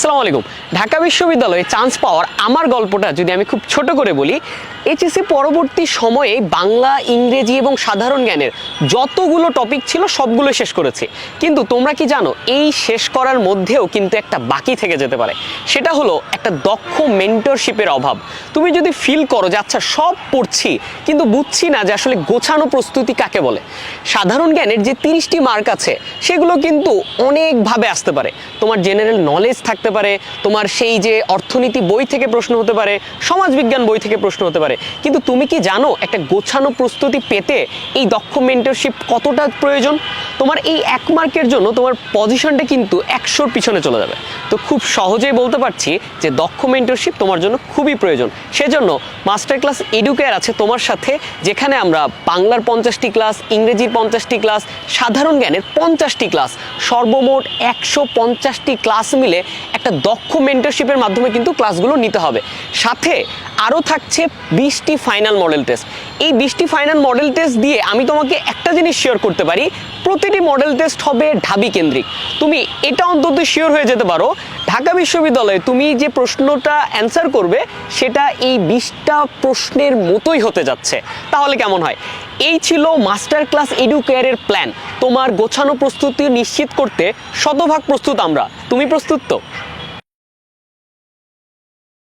আসসালামু আলাইকুম। ঢাকা বিশ্ববিদ্যালয়ে চান্স পাওয়ার আমার গল্পটা যদি আমি খুব ছোট করে বলি এইচএসসি পরবর্তী সময়ে বাংলা, ইংরেজি এবং সাধারণ জ্ঞানের যতগুলো টপিক ছিল সবগুলো শেষ করেছি। কিন্তু তোমরা কি জানো, এই শেষ করার মধ্যেও কিন্তু একটা বাকি থেকে যেতে পারে। সেটা হলো একটা দক্ষ মেন্টরশিপের অভাব। তুমি যদি ফিল করো যে আচ্ছা সব পড়ছি, কিন্তু বুঝছি না যে আসলে গোছানো প্রস্তুতি কাকে বলে। সাধারণ জ্ঞানের যে তিরিশটি মার্ক আছে, সেগুলো কিন্তু অনেকভাবে আসতে পারে। তোমার জেনারেল নলেজ থাকতে পারে, তোমার সেই যে অর্থনীতি বই থেকে প্রশ্ন হতে পারে, সমাজবিজ্ঞান বই থেকে প্রশ্ন হতে পারে। কিন্তু তুমি কি জানো একটা গোছানো প্রস্তুতি পেতে এই দক্ষ মেন্টরশিপ কতটা প্রয়োজন? তোমার এই এক মার্কের জন্য তোমার পজিশনটা কিন্তু একশোর পিছনে চলে যাবে। তো খুব সহজেই বলতে পারছি যে দক্ষ মেন্টরশিপ তোমার জন্য খুবই প্রয়োজন। সেজন্য মাস্টার ক্লাস এডুকেয়ার আছে তোমার সাথে, যেখানে আমরা বাংলার পঞ্চাশটি ক্লাস ইংরেজির পঞ্চাশটি ক্লাস সাধারণ জ্ঞানের পঞ্চাশটি ক্লাস সর্বমোট একশো পঞ্চাশটি ক্লাস মিলে একটা দক্ষ মেন্টরশিপের মাধ্যমে কিন্তু ক্লাসগুলো নিতে হবে। সাথে আরও থাকছে বিশটি ফাইনাল মডেল টেস্ট এই বিশটি ফাইনাল মডেল টেস্ট দিয়ে আমি তোমাকে একটা জিনিস শেয়ার করতে পারি, প্রতিটি মডেল টেস্ট হবে ঢাবি কেন্দ্রিক। তুমি এটা অন্তত শিওর হয়ে যেতে পারো, ঢাকা বিশ্ববিদ্যালয়ে তুমি যে প্রশ্নটা অ্যান্সার করবে, সেটা এই বিশটা প্রশ্নের মতোই হতে যাচ্ছে। তাহলে কেমন হয়? এই ছিল মাস্টার ক্লাস এডুকেয়ারের প্ল্যান তোমার গোছানো প্রস্তুতি নিশ্চিত করতে শতভাগ প্রস্তুত আমরা। তুমি প্রস্তুত তো?